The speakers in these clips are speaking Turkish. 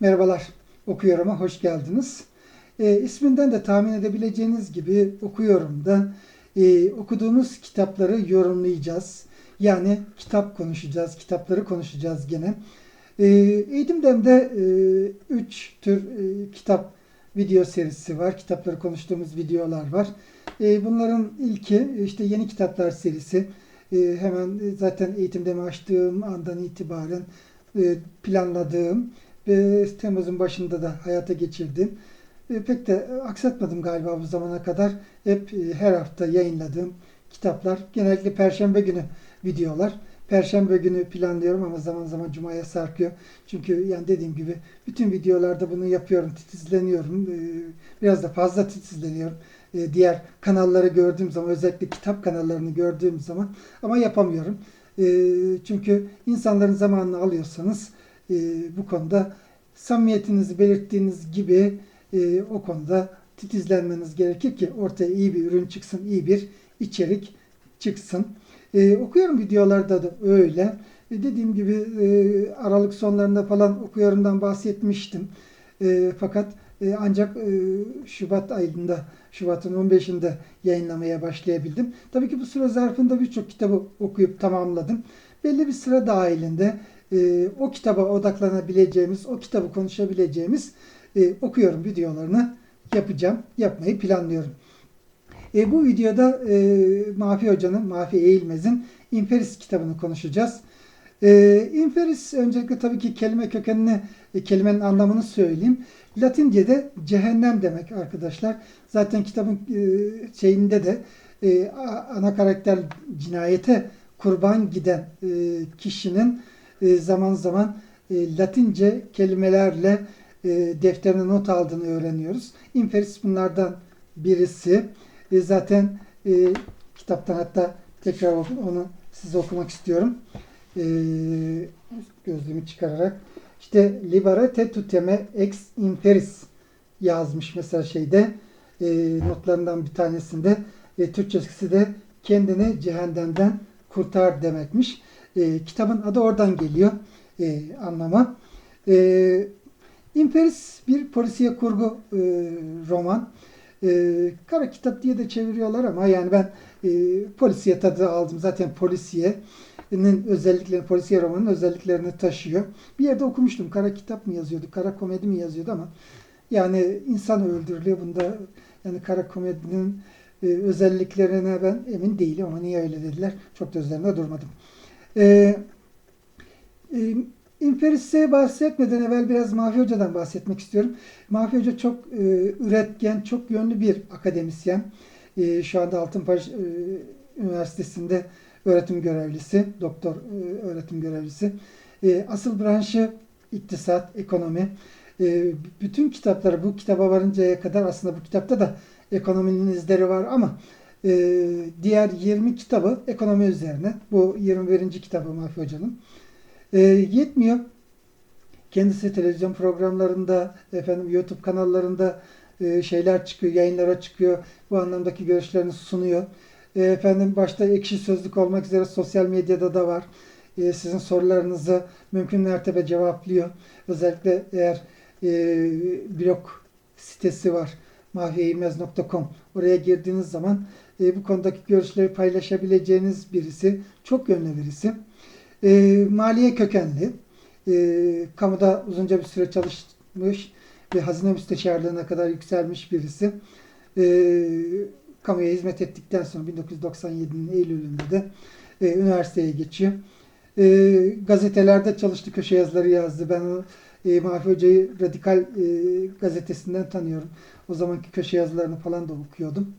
Merhabalar, Okuyorum'a hoş geldiniz. E, isminden de tahmin edebileceğiniz gibi okuyorum da e, okuduğumuz kitapları yorumlayacağız. Yani kitap konuşacağız, kitapları konuşacağız gene. E, Eğitim Dem'de 3 tür e, kitap video serisi var. Kitapları konuştuğumuz videolar var. E, bunların ilki işte yeni kitaplar serisi. E, hemen zaten Eğitim Dem'i açtığım andan itibaren e, planladığım ve Temmuz'un başında da hayata geçirdim. E, pek de aksatmadım galiba bu zamana kadar. Hep e, her hafta yayınladığım kitaplar. Genellikle Perşembe günü videolar. Perşembe günü planlıyorum ama zaman zaman Cuma'ya sarkıyor. Çünkü yani dediğim gibi bütün videolarda bunu yapıyorum. Titizleniyorum. E, biraz da fazla titizleniyorum. Diğer kanalları gördüğüm zaman özellikle kitap kanallarını gördüğüm zaman ama yapamıyorum. Çünkü insanların zamanını alıyorsanız bu konuda samimiyetinizi belirttiğiniz gibi e, o konuda titizlenmeniz gerekir ki ortaya iyi bir ürün çıksın, iyi bir içerik çıksın. E, okuyorum videolarda da öyle. E, dediğim gibi e, Aralık sonlarında falan okuyorumdan bahsetmiştim. E, fakat e, ancak e, Şubat ayında, Şubat'ın 15'inde yayınlamaya başlayabildim. Tabii ki bu süre zarfında birçok kitabı okuyup tamamladım. Belli bir sıra dahilinde e, o kitaba odaklanabileceğimiz, o kitabı konuşabileceğimiz e, okuyorum videolarını yapacağım, yapmayı planlıyorum. E, bu videoda e, Mafi Hoca'nın, Mafi Eğilmez'in İnferis kitabını konuşacağız. E, Inferis öncelikle tabii ki kelime kökenini, e, kelimenin anlamını söyleyeyim. Latince'de cehennem demek arkadaşlar. Zaten kitabın e, şeyinde de e, ana karakter cinayete kurban giden e, kişinin e, zaman zaman e, Latince kelimelerle e, defterine not aldığını öğreniyoruz. Inferis bunlardan birisi. Zaten kitaptan hatta tekrar onu size okumak istiyorum. E, gözlüğümü çıkararak. İşte liberate tuteme ex inferis yazmış mesela şeyde notlarından bir tanesinde. E, Türkçesi de kendini cehennemden kurtar demekmiş. E, kitabın adı oradan geliyor e, anlama. E, Imperis bir polisiye kurgu e, roman. E, kara kitap diye de çeviriyorlar ama yani ben e, polisiye tadı aldım. Zaten polisiyenin özelliklerini, polisiye romanın özelliklerini taşıyor. Bir yerde okumuştum. Kara kitap mı yazıyordu, kara komedi mi yazıyordu ama yani insan öldürülüyor. Bunda yani kara komedinin e, özelliklerine ben emin değilim ama niye öyle dediler? Çok da üzerinde durmadım. E, e, İmperis'e bahsetmeden evvel biraz Mafi Hoca'dan bahsetmek istiyorum. Mafi Hoca çok e, üretken, çok yönlü bir akademisyen. E, şu anda Altınbaş e, Üniversitesi'nde öğretim görevlisi, doktor e, öğretim görevlisi. E, asıl branşı iktisat, ekonomi. E, bütün kitapları bu kitaba varıncaya kadar aslında bu kitapta da ekonominin izleri var ama e, diğer 20 kitabı ekonomi üzerine. Bu 21. kitabı Mafi Hoca'nın. E, yetmiyor. Kendisi televizyon programlarında, efendim YouTube kanallarında e, şeyler çıkıyor, yayınlara çıkıyor. Bu anlamdaki görüşlerini sunuyor. E, efendim başta ekşi sözlük olmak üzere sosyal medyada da var. E, sizin sorularınızı mümkün mertebe cevaplıyor. Özellikle eğer e, blog sitesi var mahviyeilmez.com oraya girdiğiniz zaman e, bu konudaki görüşleri paylaşabileceğiniz birisi. Çok yönlü birisi. E, maliye kökenli. E, kamuda uzunca bir süre çalışmış ve hazine müsteşarlığına kadar yükselmiş birisi. E, kamuya hizmet ettikten sonra 1997'nin Eylül'ünde de e, üniversiteye geçiyor. E, gazetelerde çalıştı, köşe yazıları yazdı. Ben e, Mahfi Hoca'yı Radikal e, gazetesinden tanıyorum. O zamanki köşe yazılarını falan da okuyordum.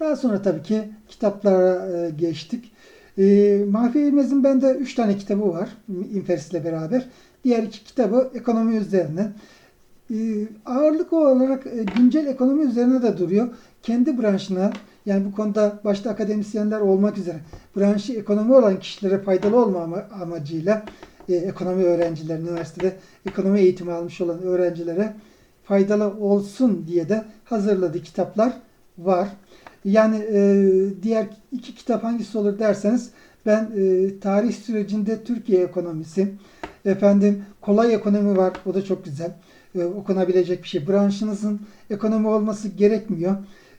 Daha sonra tabii ki kitaplara e, geçtik. E, Mahfi İlmez'in bende 3 tane kitabı var. İnferis ile beraber. Diğer iki kitabı ekonomi üzerine. E, ağırlık olarak e, güncel ekonomi üzerine de duruyor. Kendi branşına yani bu konuda başta akademisyenler olmak üzere branşı ekonomi olan kişilere faydalı olma amacıyla e, ekonomi öğrencileri, üniversitede ekonomi eğitimi almış olan öğrencilere faydalı olsun diye de hazırladığı kitaplar var. Yani e, diğer iki kitap hangisi olur derseniz ben e, tarih sürecinde Türkiye ekonomisi, Efendim kolay ekonomi var. O da çok güzel. E, okunabilecek bir şey. Branşınızın ekonomi olması gerekmiyor.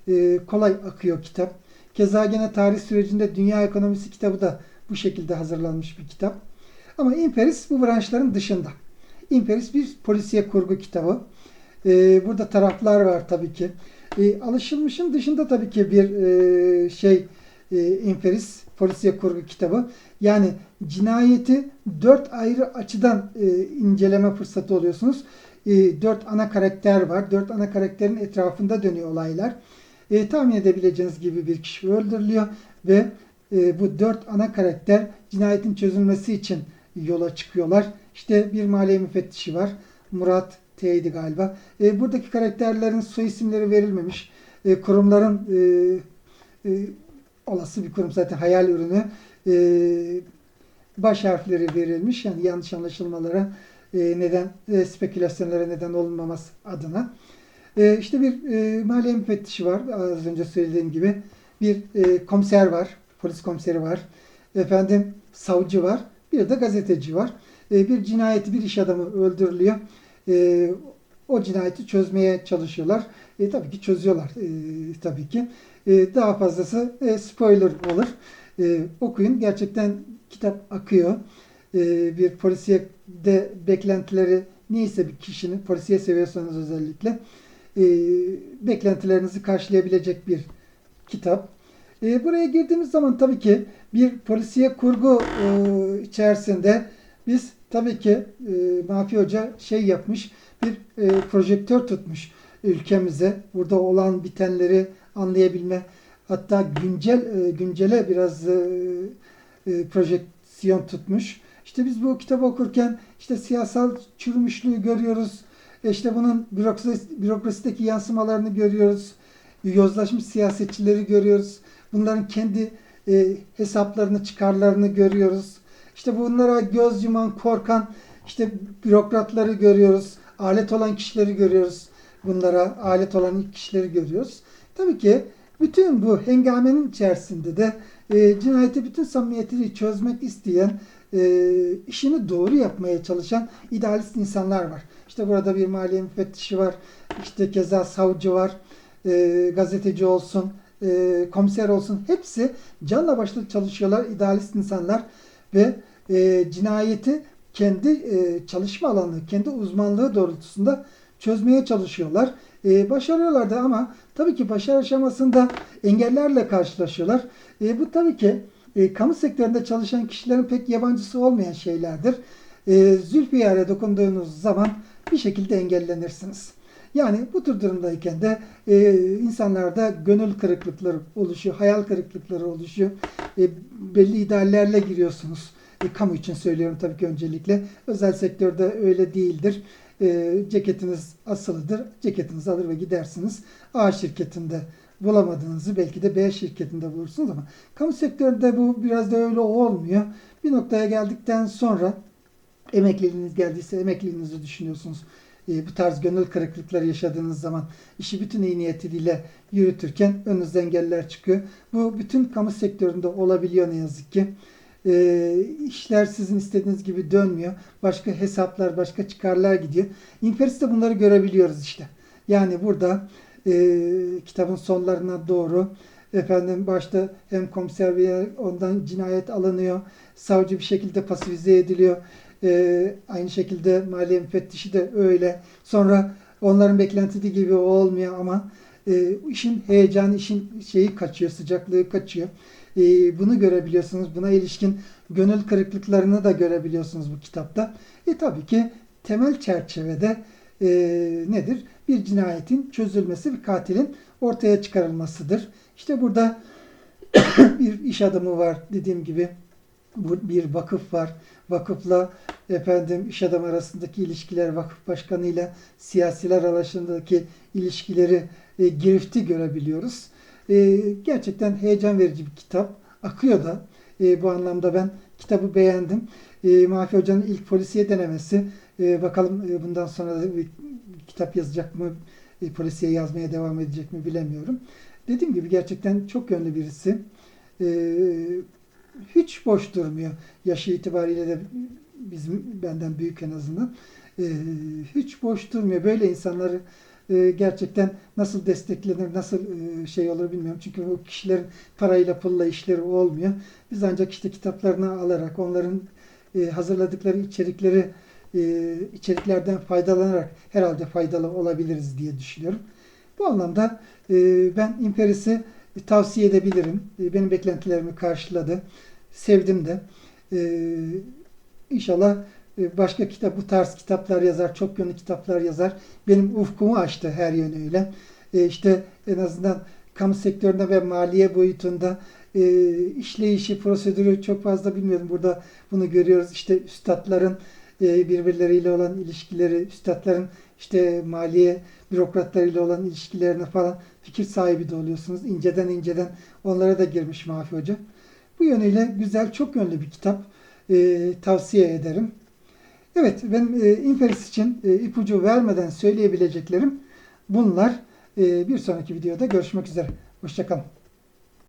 E, kolay akıyor kitap. Keza gene tarih sürecinde Dünya Ekonomisi kitabı da bu şekilde hazırlanmış bir kitap. Ama İmperis bu branşların dışında. İmperis bir polisiye kurgu kitabı. E, burada taraflar var tabii ki. E, alışılmışın dışında tabii ki bir e, şey e, İmperis polisiye kurgu kitabı. Yani cinayeti dört ayrı açıdan e, inceleme fırsatı oluyorsunuz. E, dört ana karakter var. Dört ana karakterin etrafında dönüyor olaylar. E, tahmin edebileceğiniz gibi bir kişi öldürülüyor ve e, bu dört ana karakter cinayetin çözülmesi için yola çıkıyorlar. İşte bir maliye müfettişi var. Murat T'ydi galiba. E, buradaki karakterlerin soy isimleri verilmemiş. E, kurumların e, e, olası bir kurum zaten hayal ürünü. E, baş harfleri verilmiş. Yani yanlış anlaşılmalara e, neden e, spekülasyonlara neden olunmaması adına. E, işte bir e, maliye müfettişi var. Az önce söylediğim gibi. Bir e, komiser var. Polis komiseri var. Efendim savcı var. Bir de gazeteci var. E, bir cinayeti bir iş adamı öldürülüyor. E, o cinayeti çözmeye çalışıyorlar. E, tabii ki çözüyorlar. E, tabii ki. E, daha fazlası e, spoiler olur. E, okuyun. Gerçekten kitap akıyor. E, bir polisiye de beklentileri neyse bir kişinin polisiye seviyorsanız özellikle e, beklentilerinizi karşılayabilecek bir kitap. E, buraya girdiğimiz zaman tabii ki bir polisiye kurgu e, içerisinde biz tabii ki e, Mafi Hoca şey yapmış, bir e, projektör tutmuş ülkemize. Burada olan bitenleri anlayabilme, hatta güncel e, güncele biraz e, e, projeksiyon tutmuş. İşte biz bu kitabı okurken işte siyasal çürümüşlüğü görüyoruz. E İşte bunun bürokrasi, bürokrasideki yansımalarını görüyoruz. Yozlaşmış siyasetçileri görüyoruz. Bunların kendi e, hesaplarını, çıkarlarını görüyoruz. İşte bunlara göz yuman, korkan işte bürokratları görüyoruz. Alet olan kişileri görüyoruz. Bunlara alet olan kişileri görüyoruz. Tabii ki bütün bu hengamenin içerisinde de e, cinayeti bütün samimiyetiyle çözmek isteyen, e, işini doğru yapmaya çalışan idealist insanlar var. İşte burada bir maliye müfettişi var, işte keza savcı var, e, gazeteci olsun, e, komiser olsun hepsi canla başla çalışıyorlar idealist insanlar ve e, cinayeti kendi e, çalışma alanı, kendi uzmanlığı doğrultusunda çözmeye çalışıyorlar. E, başarıyorlar da ama tabii ki başarı aşamasında engellerle karşılaşıyorlar. E, bu tabii ki e, kamu sektöründe çalışan kişilerin pek yabancısı olmayan şeylerdir. E, Zülfiyar'a dokunduğunuz zaman bir şekilde engellenirsiniz. Yani bu tür durumdayken de e, insanlarda gönül kırıklıkları oluşuyor, hayal kırıklıkları oluşuyor. E, belli ideallerle giriyorsunuz. E, kamu için söylüyorum tabii ki öncelikle. Özel sektörde öyle değildir. E, ceketiniz asılıdır. Ceketinizi alır ve gidersiniz. A şirketinde bulamadığınızı belki de B şirketinde bulursunuz ama kamu sektöründe bu biraz da öyle olmuyor. Bir noktaya geldikten sonra emekliliğiniz geldiyse emekliliğinizi düşünüyorsunuz. E, bu tarz gönül kırıklıkları yaşadığınız zaman işi bütün iyi niyetiyle yürütürken önünüzde engeller çıkıyor. Bu bütün kamu sektöründe olabiliyor ne yazık ki. E, işler sizin istediğiniz gibi dönmüyor. Başka hesaplar, başka çıkarlar gidiyor. İmperis'te bunları görebiliyoruz işte. Yani burada e, kitabın sonlarına doğru efendim başta hem komiser ondan cinayet alınıyor. Savcı bir şekilde pasifize ediliyor. E, aynı şekilde maliye müfettişi de öyle. Sonra onların beklentisi gibi olmuyor ama e, işin heyecanı, işin şeyi kaçıyor, sıcaklığı kaçıyor. E, bunu görebiliyorsunuz. Buna ilişkin gönül kırıklıklarını da görebiliyorsunuz bu kitapta. E tabii ki temel çerçevede e, nedir? Bir cinayetin çözülmesi, bir katilin ortaya çıkarılmasıdır. İşte burada bir iş adamı var dediğim gibi. Bir vakıf var. Vakıfla efendim iş adamı arasındaki ilişkiler, vakıf başkanıyla siyasiler arasındaki ilişkileri e, girifti görebiliyoruz. E, gerçekten heyecan verici bir kitap. Akıyor da. E, bu anlamda ben kitabı beğendim. E, Mafi Hoca'nın ilk polisiye denemesi. E, bakalım e, bundan sonra bir kitap yazacak mı? E, polisiye yazmaya devam edecek mi bilemiyorum. Dediğim gibi gerçekten çok yönlü birisi. E, hiç boş durmuyor. Yaşı itibariyle de bizim benden büyük en azından e, hiç boş durmuyor. Böyle insanları e, gerçekten nasıl desteklenir, nasıl e, şey olur bilmiyorum. Çünkü o kişilerin parayla pulla işleri olmuyor. Biz ancak işte kitaplarını alarak onların e, hazırladıkları içerikleri e, içeriklerden faydalanarak herhalde faydalı olabiliriz diye düşünüyorum. Bu anlamda e, ben Imperis'i tavsiye edebilirim. E, benim beklentilerimi karşıladı. Sevdim de. E, inşallah e, başka kitap, bu tarz kitaplar yazar, çok yönlü kitaplar yazar. Benim ufkumu açtı her yönüyle. E, işte en azından kamu sektöründe ve maliye boyutunda e, işleyişi, prosedürü çok fazla bilmiyorum. Burada bunu görüyoruz. İşte üstadların e, birbirleriyle olan ilişkileri, üstadların işte maliye bürokratlarıyla olan ilişkilerine falan fikir sahibi de oluyorsunuz. İnceden inceden onlara da girmiş Mafi Hoca. Bu yönüyle güzel, çok yönlü bir kitap. E, tavsiye ederim. Evet, benim e, Imperis için e, ipucu vermeden söyleyebileceklerim bunlar. E, bir sonraki videoda görüşmek üzere. Hoşçakalın.